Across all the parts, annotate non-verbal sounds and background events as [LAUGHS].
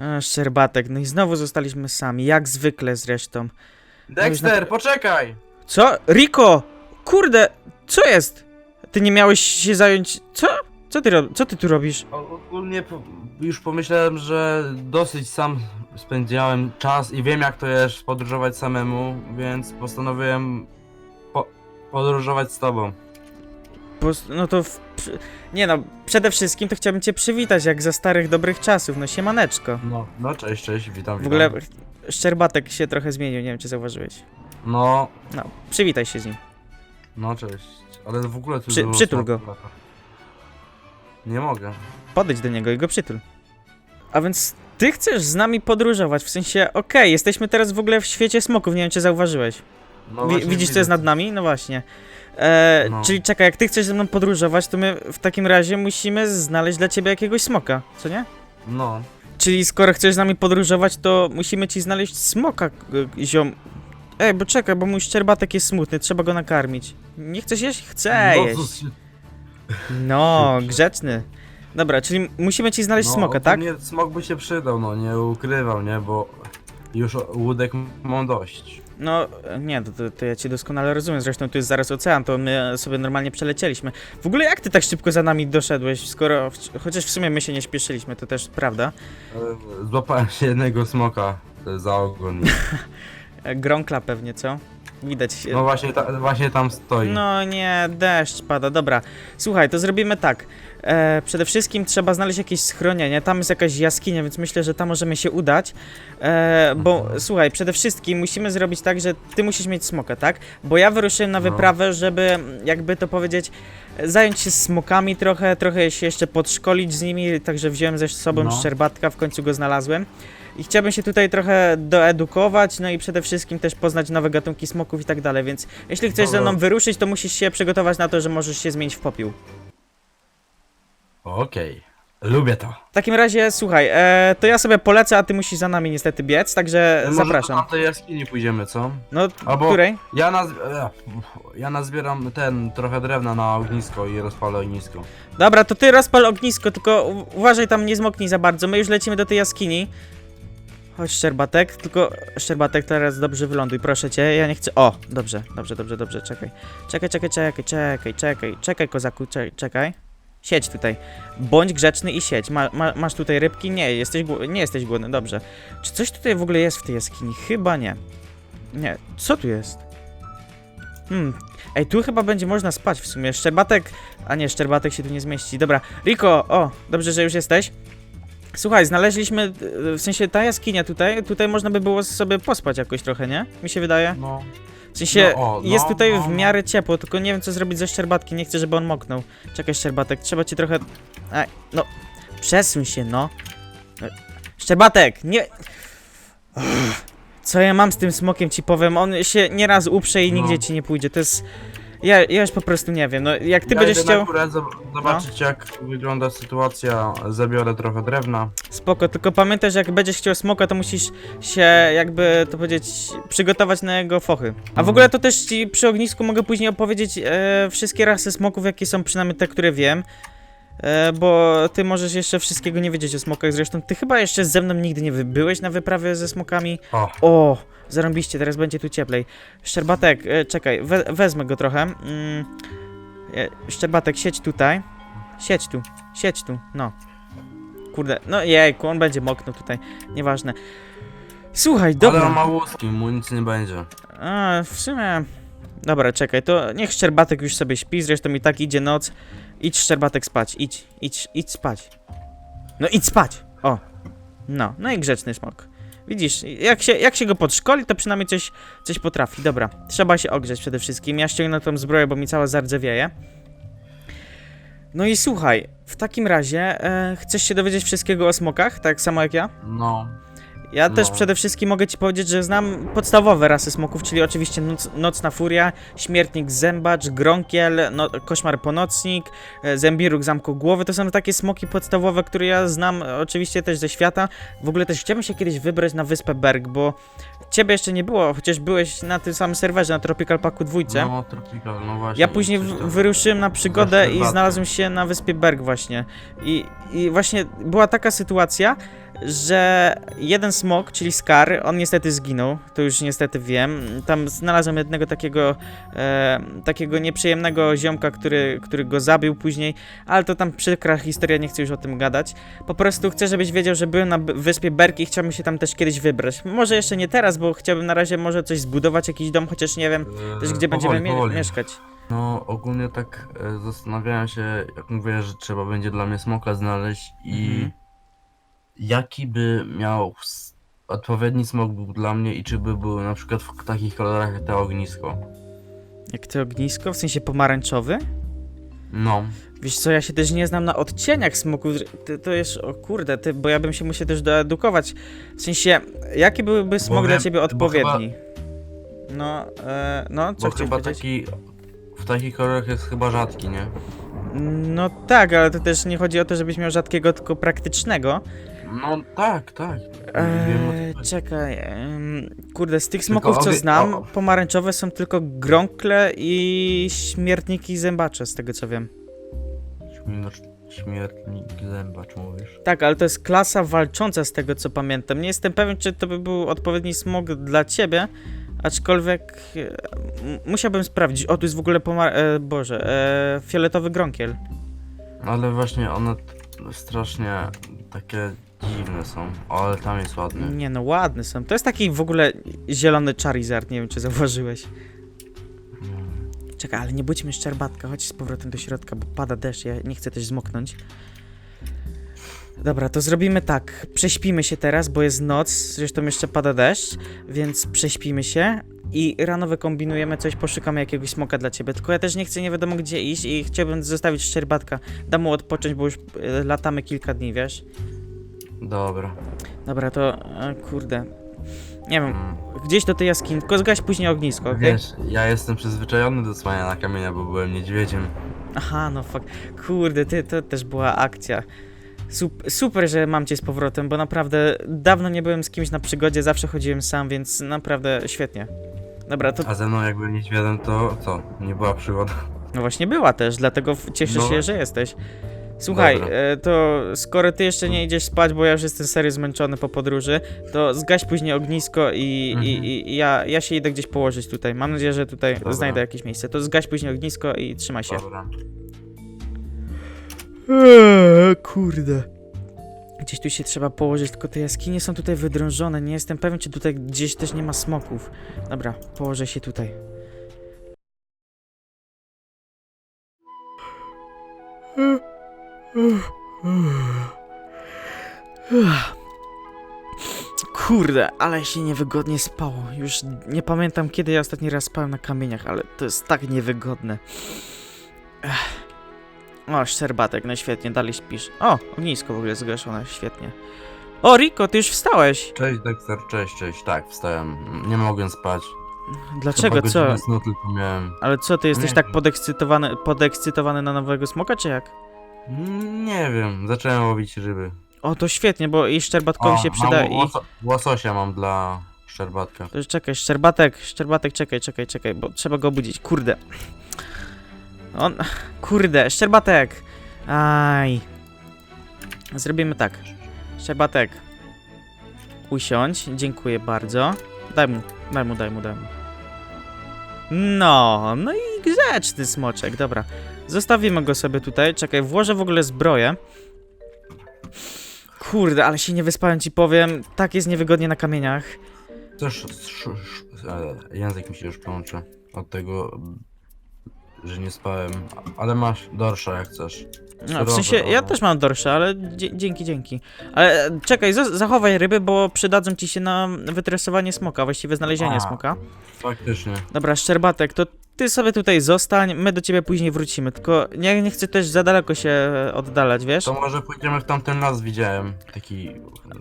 A, szczerbatek, no i znowu zostaliśmy sami, jak zwykle zresztą. Dexter, poczekaj! Co? Rico! Kurde, co jest? Ty nie miałeś się zająć... Co? Co ty, co ty tu robisz? O- Ogólnie po, już pomyślałem, że dosyć sam spędziałem czas i wiem jak to jest podróżować samemu, więc postanowiłem po, podróżować z tobą. No to... W... Nie no, przede wszystkim to chciałbym cię przywitać, jak za starych dobrych czasów, no siemaneczko. No, no cześć, cześć, witam, W witam. ogóle Szczerbatek się trochę zmienił, nie wiem czy zauważyłeś. No, No, przywitaj się z nim. no cześć. Ale w ogóle Przy- przytul go. Nie mogę. Podejdź do niego i go przytul. A więc ty chcesz z nami podróżować, w sensie, okej, jesteśmy teraz w ogóle w świecie smoków, nie wiem czy zauważyłeś. No Wi- właśnie widzisz co jest nad nami? No właśnie. E, No. Czyli czekaj, jak ty chcesz ze mną podróżować, to my w takim razie musimy znaleźć dla ciebie jakiegoś smoka, co nie? No, Czyli skoro chcesz z nami podróżować, to musimy ci znaleźć smoka, ziom. Ej, bo czekaj, bo mój szczerbatek jest smutny, trzeba go nakarmić. Nie chcesz jeść? Chcę no, jeść. No, grzeczny. Dobra, czyli musimy ci znaleźć no, smoka, tak? ogólnie smok by się przydał, no nie ukrywał, nie, bo już łódek mam dość. No, nie, to, to, to ja cię doskonale rozumiem. Zresztą tu jest zaraz ocean, to my sobie normalnie przelecieliśmy. W ogóle jak ty tak szybko za nami doszedłeś, skoro... Chociaż w sumie my się nie śpieszyliśmy, to też prawda. Złapałem się jednego smoka e, za ogon. [LAUGHS] Grąkla pewnie, co? Widać się. No właśnie, ta, właśnie tam stoi. No nie, deszcz pada, dobra. Słuchaj, to zrobimy tak. E, przede wszystkim trzeba znaleźć jakieś schronienie. Tam jest jakaś jaskinia, więc myślę, że tam możemy się udać. E, bo Mhm. słuchaj, przede wszystkim musimy zrobić tak, że ty musisz mieć smoka, tak? Bo ja wyruszyłem na No. wyprawę, żeby, jakby to powiedzieć, zająć się smokami trochę, trochę się jeszcze podszkolić z nimi, także wziąłem ze sobą No. szczerbatka, w końcu go znalazłem. I chciałbym się tutaj trochę doedukować, no i przede wszystkim też poznać nowe gatunki smoków i tak dalej, więc jeśli chcesz ze mną wyruszyć, to musisz się przygotować na to, że możesz się zmienić w popiół. Okej, lubię to. W takim razie, słuchaj, e, to ja sobie polecę, a ty musisz za nami niestety biec, także Może zapraszam. do tej jaskini pójdziemy, co? No, Albo- której? Ja, naz... e, ja nazbieram ten, trochę drewna na ognisko i rozpalę ognisko. Dobra, to ty rozpal ognisko, tylko u- uważaj tam nie zmoknij za bardzo, my już lecimy do tej jaskini. Chodź Szczerbatek, tylko Szczerbatek teraz dobrze wyląduj, proszę cię, ja nie chcę... O, dobrze, dobrze, dobrze, dobrze, czekaj. Czekaj, czekaj, czekaj, czekaj, czekaj, czekaj kozaku, czekaj, czekaj. Siedź tutaj. Bądź grzeczny i siedź. Ma, ma, masz tutaj rybki? Nie, jesteś nie jesteś głodny, dobrze. Czy coś tutaj w ogóle jest w tej jaskini? Chyba nie. Nie, co tu jest? Hmm, ej, tu chyba będzie można spać w sumie. Szczerbatek... A nie, Szczerbatek się tu nie zmieści. Dobra, Rico, o, dobrze, że już jesteś. Słuchaj, znaleźliśmy, y, w sensie ta jaskinia tutaj, tutaj można by było sobie pospać jakoś trochę, nie? Mi się wydaje. No. W sensie No, o, jest no, tutaj no, w no. miarę ciepło, tylko nie wiem co zrobić ze Szczerbatkiem, nie chcę, żeby on moknął. Czekaj, Szczerbatek, trzeba ci trochę... Ej, no, przesuń się, no. No, Szczerbatek, nie... Uff, Co ja mam z tym smokiem, ci powiem, on się nieraz uprze i No. nigdzie ci nie pójdzie, to jest... Ja, ja już po prostu nie wiem, no jak ty ja będziesz idę chciał... górę zob- zobaczyć jak wygląda sytuacja, zabiorę trochę drewna. Spoko, tylko pamiętaj, że jak będziesz chciał smoka, to musisz się, jakby to powiedzieć, przygotować na jego fochy. A w Mhm. ogóle to też ci przy ognisku mogę później opowiedzieć e, wszystkie rasy smoków, jakie są, przynajmniej te, które wiem. E, bo ty możesz jeszcze wszystkiego nie wiedzieć o smokach, zresztą ty chyba jeszcze ze mną nigdy nie byłeś na wyprawie ze smokami. O, O, zarąbiście, teraz będzie tu cieplej. Szczerbatek, e, czekaj, we, wezmę go trochę. Mm, e, Szczerbatek, siedź tutaj. Siedź tu, siedź tu, no. Kurde, no jejku, on będzie moknął tutaj, nieważne. Słuchaj, ale on dobra. ma łuski, mu nic nie będzie. A, w sumie... Dobra, czekaj, to niech Szczerbatek już sobie śpi, zresztą i tak idzie noc. Idź Szczerbatek spać, idź, idź, idź spać. No idź spać, o. No, no i grzeczny smok. Widzisz, jak się, jak się go podszkoli, to przynajmniej coś, coś potrafi. Dobra, trzeba się ogrzeć przede wszystkim. Ja ściągnę tą zbroję, bo mi cała zardzewieje. No i słuchaj, w takim razie e, chcesz się dowiedzieć wszystkiego o smokach, tak samo jak ja? No. Ja też No. przede wszystkim mogę ci powiedzieć, że znam podstawowe rasy smoków, czyli oczywiście noc, Nocna Furia, Śmiertnik Zębacz, Gronkiel, no, Koszmar Ponocnik, e, Zębiruk Zamku Głowy. To są takie smoki podstawowe, które ja znam oczywiście też ze świata. W ogóle też chciałbym się kiedyś wybrać na wyspę Berg, bo ciebie jeszcze nie było, chociaż byłeś na tym samym serwerze, na Tropical Packu dwójce. No, tropical, no właśnie. Ja później wyruszyłem na przygodę i znalazłem się na wyspie Berg właśnie. I, I właśnie była taka sytuacja, że jeden smok, czyli Scar, on niestety zginął, to już niestety wiem. Tam znalazłem jednego takiego, e, takiego nieprzyjemnego ziomka, który, który go zabił później, ale to tam przykra historia, nie chcę już o tym gadać. Po prostu chcę, żebyś wiedział, że byłem na wyspie Berki i chciałbym się tam też kiedyś wybrać. Może jeszcze nie teraz, bo chciałbym na razie może coś zbudować, jakiś dom, chociaż nie wiem też E, gdzie będziemy powoli, mie- powoli. mieszkać. No, ogólnie tak e, zastanawiałem się, jak mówię, że trzeba będzie dla mnie smoka znaleźć i Mhm. Jaki by miał odpowiedni smok był dla mnie i czy by był na przykład w takich kolorach jak to ognisko. Jak to ognisko, w sensie pomarańczowy? No, Wiesz co, ja się też nie znam na odcieniach smoków. To, to jest, o kurde, ty, bo ja bym się musiał też doedukować. W sensie, jaki byłby smok dla wiem, ciebie bo odpowiedni? No, e, no, co bo chciałeś chyba powiedzieć? taki, w takich kolorach jest chyba rzadki, nie? No tak, ale to też nie chodzi o to, żebyś miał rzadkiego, tylko praktycznego. No tak, tak. Wiem, o co Eee, czekaj, em, kurde, z tych Tylko smoków, co znam, o- pomarańczowe są tylko grąkle i śmiertniki zębacze, z tego co wiem. Śmier- Śmiertnik zębacz mówisz? Tak, ale to jest klasa walcząca z tego co pamiętam. Nie jestem pewien, czy to by był odpowiedni smog dla ciebie, aczkolwiek e, m- musiałbym sprawdzić. O, tu jest w ogóle pomar... E, Boże, e, fioletowy grąkiel. Ale właśnie one t- strasznie takie dziwne są. Ale tam jest ładny. Nie no, ładne są. To jest taki w ogóle zielony Charizard, nie wiem czy zauważyłeś. Czekaj, ale nie budźmy szczerbatka, chodź z powrotem do środka, bo pada deszcz, ja nie chcę też zmoknąć. Dobra, to zrobimy tak. Prześpimy się teraz, bo jest noc, zresztą jeszcze pada deszcz, więc prześpimy się i rano wykombinujemy coś, poszukamy jakiegoś smoka dla ciebie. Tylko ja też nie chcę nie wiadomo gdzie iść i chciałbym zostawić szczerbatka. Dam mu odpocząć, bo już e, latamy kilka dni, wiesz? Dobra. Dobra, to e, kurde. Nie wiem, Mm. gdzieś do tej jaskini, tylko zgaś później ognisko, okej? Wiesz, ja jestem przyzwyczajony do spania na kamienia, bo byłem niedźwiedziem. Aha, no fuck. Kurde, ty, to też była akcja. Sup, super, że mam cię z powrotem, bo naprawdę dawno nie byłem z kimś na przygodzie, zawsze chodziłem sam, więc naprawdę świetnie. Dobra, to A ze mną jak byłem niedźwiedziem, to co? Nie była przygoda. no właśnie była też, dlatego w- cieszę No. się, że jesteś. Słuchaj, Dobra. e, to skoro ty jeszcze nie idziesz spać, bo ja już jestem serio zmęczony po podróży, to zgaś później ognisko i, Mhm. i, i ja, ja się idę gdzieś położyć tutaj. Mam nadzieję, że tutaj Dobra. znajdę jakieś miejsce. To zgaś później ognisko i trzymaj się. Dobra. Eee, kurde. Gdzieś tu się trzeba położyć, tylko te jaskinie są tutaj wydrążone. Nie jestem pewien, czy tutaj gdzieś też nie ma smoków. Dobra, położę się tutaj. Kurde, ale się niewygodnie spało. Już nie pamiętam, kiedy ja ostatni raz spałem na kamieniach, ale to jest tak niewygodne. O, szczerbatek, no świetnie, dalej śpisz. O, ognisko w ogóle zgaszone, świetnie. O, Riko, ty już wstałeś. Cześć Dexter, cześć, cześć. Tak, wstałem. Nie mogłem spać. Dlaczego, Chyba co? godzinę snu tylko miałem. Ale co, ty jesteś Nie tak wiem. podekscytowany, podekscytowany na nowego smoka, czy jak? Nie wiem, zacząłem łowić ryby. O, to świetnie, bo i szczerbatkowi się mam przyda i... łoso- Łososia mam dla szczerbatka. To Czekaj, szczerbatek, szczerbatek, czekaj, czekaj, czekaj, bo trzeba go obudzić, kurde. On, kurde, szczerbatek. Aj. Zrobimy tak. Szczerbatek. Usiądź, dziękuję bardzo. Daj mu, daj mu, daj mu, daj mu. No, no i grzeczny smoczek, dobra. Zostawimy go sobie tutaj, czekaj, włożę w ogóle zbroję. Kurde, ale się nie wyspałem, ci powiem, tak jest niewygodnie na kamieniach. Też sz, sz, e, język mi się już plącze od tego, że nie spałem. Ale masz dorsza jak chcesz. No, w Surowe, sensie, ja o. też mam dorsze, ale dzie- dzięki, dzięki. Ale e, czekaj, za- zachowaj ryby, bo przydadzą ci się na wytresowanie smoka, właściwie znalezienie A. smoka. Faktycznie. Dobra, Szczerbatek, to ty sobie tutaj zostań, my do ciebie później wrócimy, tylko nie, nie chcę też za daleko się e, oddalać, wiesz? To może pójdziemy w tamten las, widziałem taki...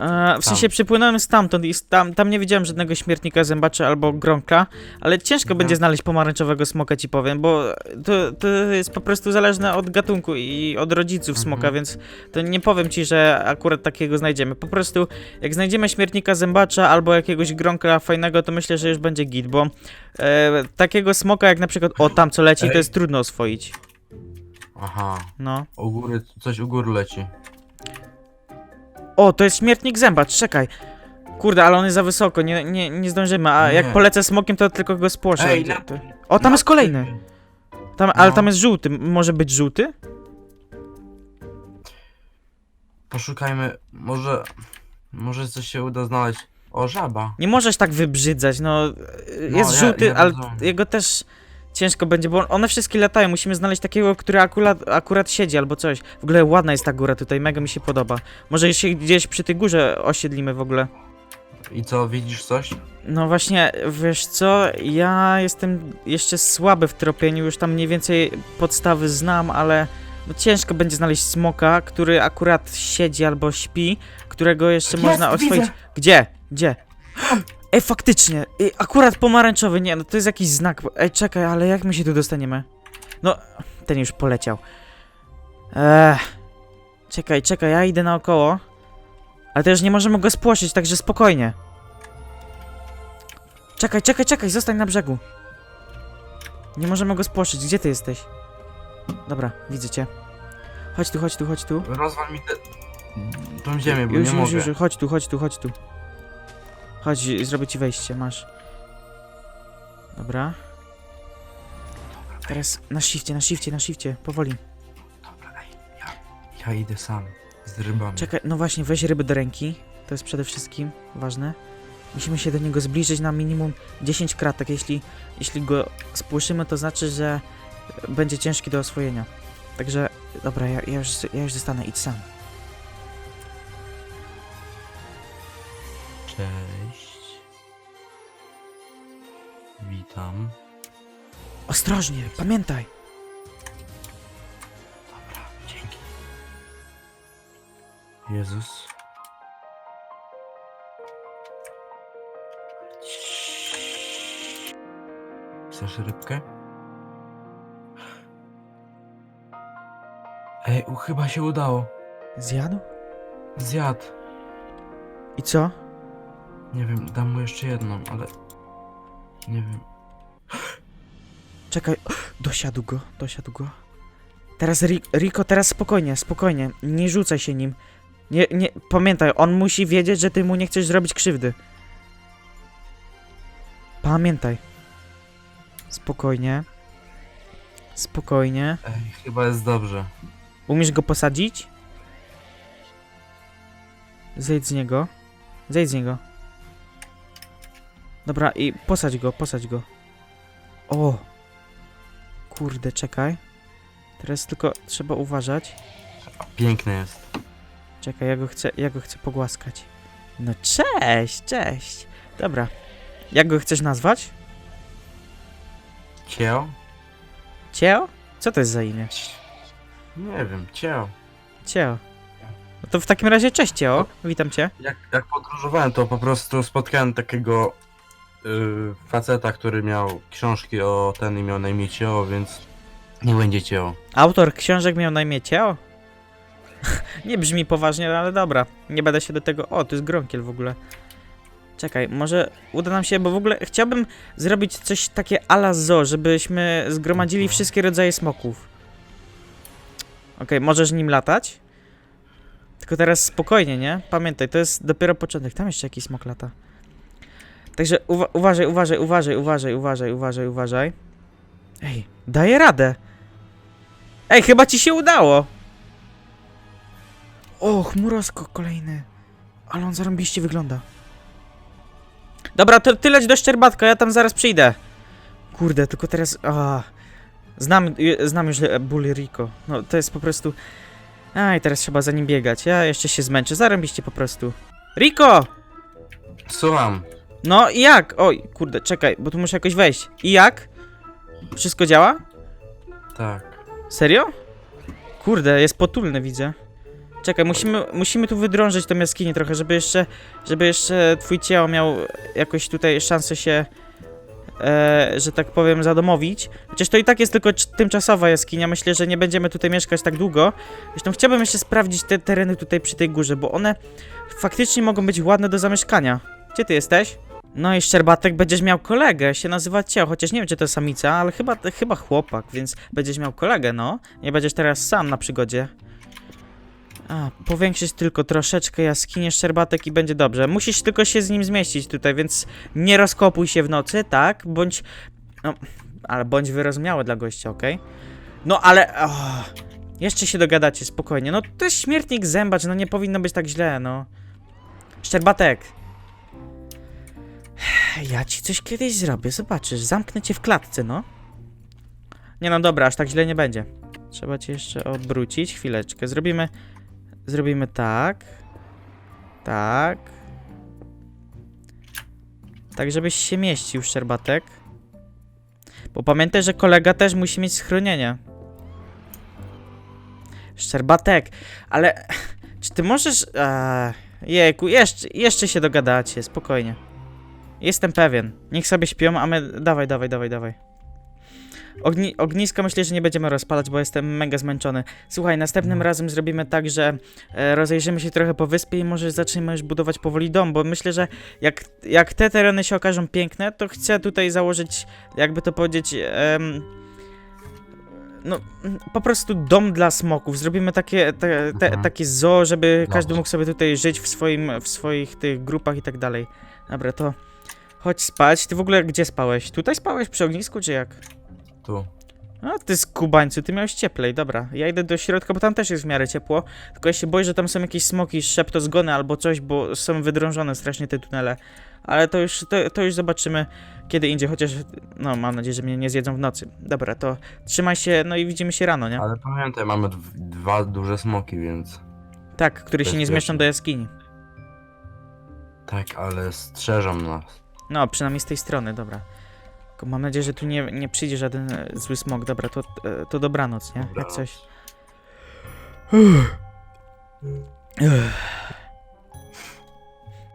E, w sensie przypłynąłem stamtąd i tam, tam nie widziałem żadnego śmiertnika zębaczy albo grąka, ale ciężko Mhm. będzie znaleźć pomarańczowego smoka, ci powiem, bo to, to jest po prostu zależne od gatunku i od rodziców smoka, Mhm. więc to nie powiem ci, że akurat takiego znajdziemy. Po prostu jak znajdziemy śmiertnika zębacza albo jakiegoś gronka fajnego, to myślę, że już będzie git, bo e, takiego smoka jak na przykład o tam co leci, to Ej. jest trudno oswoić. Aha, No. u góry, coś u góry leci. O, to jest śmiertnik zębacz, czekaj. Kurde, ale on jest za wysoko, nie, nie, nie zdążymy, a Nie. jak polecę smokiem, to tylko go spłoszę. Ej, na-? O, tam na jest kolejny. Tam, ale No. tam jest żółty, M- może być żółty? Poszukajmy, może... Może coś się uda znaleźć. O, żaba. Nie możesz tak wybrzydzać, no. Jest ja- żółty, ja ale rozumiem. jego też ciężko będzie, bo one wszystkie latają. Musimy znaleźć takiego, który akurat, akurat siedzi albo coś. W ogóle ładna jest ta góra tutaj, mega mi się podoba. Może się gdzieś przy tej górze osiedlimy w ogóle. I co, widzisz coś? No właśnie, wiesz co, ja jestem jeszcze słaby w tropieniu, już tam mniej więcej podstawy znam, ale no ciężko będzie znaleźć smoka, który akurat siedzi albo śpi, którego jeszcze Jest, można oswoić. widzę. Gdzie? Gdzie? Ej, faktycznie, Ej, akurat pomarańczowy, nie, no to jest jakiś znak. Ej, czekaj, ale jak my się tu dostaniemy? No, ten już poleciał. Eee, czekaj, czekaj, ja idę naokoło. Ale też nie możemy go spłoszyć, także spokojnie. Czekaj, czekaj, czekaj, zostań na brzegu. Nie możemy go spłoszyć, gdzie ty jesteś? Dobra, widzę cię. Chodź tu, chodź tu, chodź tu. Rozwal mi tę... tą ziemię, bo już, nie już, mogę. już, chodź tu, chodź tu, chodź tu. Chodź, zrobię ci wejście, masz. Dobra. Teraz na shifcie, na shifcie, na shifcie, powoli. Ja, idę sam. Z rybami. Czekaj, no właśnie, weź ryby do ręki. To jest przede wszystkim ważne. Musimy się do niego zbliżyć na minimum 10 kratek. Jeśli, jeśli go spłoszymy, to znaczy, że będzie ciężki do oswojenia. Także, dobra, ja, ja, już, ja już zostanę, idź sam. Cześć. Witam. Ostrożnie, pamiętaj. Dobra, dzięki. Jezus. Chcesz rybkę? Ej, u, chyba się udało. Zjadł? Zjadł. I co? Nie wiem, dam mu jeszcze jedną, ale... Nie wiem. Czekaj, dosiadł go, dosiadł go. Teraz Ri Rico, teraz spokojnie, spokojnie, nie rzucaj się nim. Nie, nie, pamiętaj, on musi wiedzieć, że ty mu nie chcesz zrobić krzywdy. Pamiętaj. Spokojnie. Spokojnie. Ej, chyba jest dobrze. Umiesz go posadzić? Zejdź z niego. Zejdź z niego. Dobra, i posadź go, posadź go. O! Kurde, czekaj. Teraz tylko trzeba uważać. Piękny jest. Czekaj, ja go chcę, ja go chcę pogłaskać. No cześć, cześć. Dobra. Jak go chcesz nazwać? Cieo? Cieo? Co to jest za imię? Nie wiem, cieo. Cieo. No to w takim razie cześć Cieo. Witam cię. Jak, jak podróżowałem, to po prostu spotkałem takiego faceta, który miał książki o ten i miał na imię Cieo, więc nie będzie Cieo. Autor książek miał na imię [LAUGHS] nie brzmi poważnie, ale dobra. Nie będę się do tego... O, tu jest gronkiel w ogóle. Czekaj, może uda nam się, bo w ogóle chciałbym zrobić coś takie ala zo, żebyśmy zgromadzili Mhm. wszystkie rodzaje smoków. Okej, możesz nim latać? Tylko teraz spokojnie, nie? Pamiętaj, to jest dopiero początek. Tam jeszcze jakiś smok lata. Także uwa uważaj, uważaj, uważaj, uważaj, uważaj, uważaj, uważaj. Ej, daję radę. Ej, chyba ci się udało. O, chmuroskok kolejny. Ale on zarąbiście wygląda. Dobra, to ty do Szczerbatka, ja tam zaraz przyjdę. Kurde, tylko teraz... A, znam, znam już e, ból Rico. No, to jest po prostu... Aj, teraz trzeba za nim biegać. Ja jeszcze się zmęczę, zarąbiście po prostu. Rico! Słucham. No i jak? Oj, kurde, czekaj, bo tu muszę jakoś wejść. I jak? Wszystko działa? Tak. Serio? Kurde, jest potulny, widzę. Czekaj, musimy, musimy tu wydrążyć tą jaskinię trochę, żeby jeszcze, żeby jeszcze twój ciało miał jakoś tutaj szansę się, e, że tak powiem, zadomowić. Chociaż to i tak jest tylko cz- tymczasowa jaskinia, myślę, że nie będziemy tutaj mieszkać tak długo. Zresztą chciałbym jeszcze sprawdzić te tereny tutaj przy tej górze, bo one faktycznie mogą być ładne do zamieszkania. Gdzie ty jesteś? No i Szczerbatek, będziesz miał kolegę, się nazywa Cieo, chociaż nie wiem, czy to samica, ale chyba, chyba chłopak, więc będziesz miał kolegę, no. Nie będziesz teraz sam na przygodzie. A, powiększyć tylko troszeczkę jaskinię szczerbatek i będzie dobrze. Musisz tylko się z nim zmieścić tutaj, więc nie rozkopuj się w nocy, tak? Bądź. No, ale bądź wyrozumiały dla gościa, okej? No ale. Oh, jeszcze się dogadacie, spokojnie. No to jest śmiertnik zębacz, no nie powinno być tak źle, no. Szczerbatek. [SIGHS] Ja ci coś kiedyś zrobię, zobaczysz. Zamknę cię w klatce, no. Nie no dobra, aż tak źle nie będzie. Trzeba cię jeszcze obrócić. Chwileczkę. Zrobimy. Zrobimy tak. Tak. Tak, żebyś się mieścił, szczerbatek. Bo pamiętaj, że kolega też musi mieć schronienie. Szczerbatek, ale. [LAUGHS] Czy ty możesz. Eee, jejku, jeszcze, jeszcze się dogadacie, spokojnie. Jestem pewien. Niech sobie śpią, a my. Dawaj, dawaj, dawaj, dawaj. Ogni ognisko myślę, że nie będziemy rozpalać, bo jestem mega zmęczony. Słuchaj, następnym No. razem zrobimy tak, że e, rozejrzymy się trochę po wyspie i może zaczniemy już budować powoli dom, bo myślę, że jak, jak te tereny się okażą piękne, to chcę tutaj założyć, jakby to powiedzieć, em, no po prostu dom dla smoków. Zrobimy takie, te, te, Mhm. takie zoo, żeby każdy mógł sobie tutaj żyć w, swoim, w swoich tych grupach i tak dalej. Dobra, to chodź spać. Ty w ogóle gdzie spałeś? Tutaj spałeś przy ognisku, czy jak? Tu. A ty skubańcu, ty miałeś cieplej, dobra. Ja idę do środka, bo tam też jest w miarę ciepło. Tylko ja się boję, że tam są jakieś smoki, szeptozgony albo coś, bo są wydrążone strasznie te tunele. Ale to już, to, to już zobaczymy kiedy indziej, chociaż no mam nadzieję, że mnie nie zjedzą w nocy. Dobra, to trzymaj się, no i widzimy się rano, nie? Ale pamiętaj, mamy dw- dwa duże smoki, więc. Tak, które się nie Bezpiecznie. zmieszczą do jaskini. Tak, ale strzeżą nas. No, przynajmniej z tej strony, dobra. Tylko mam nadzieję, że tu nie, nie przyjdzie żaden e, zły smok. Dobra, to, e, to dobranoc, nie? Jak coś. Uff.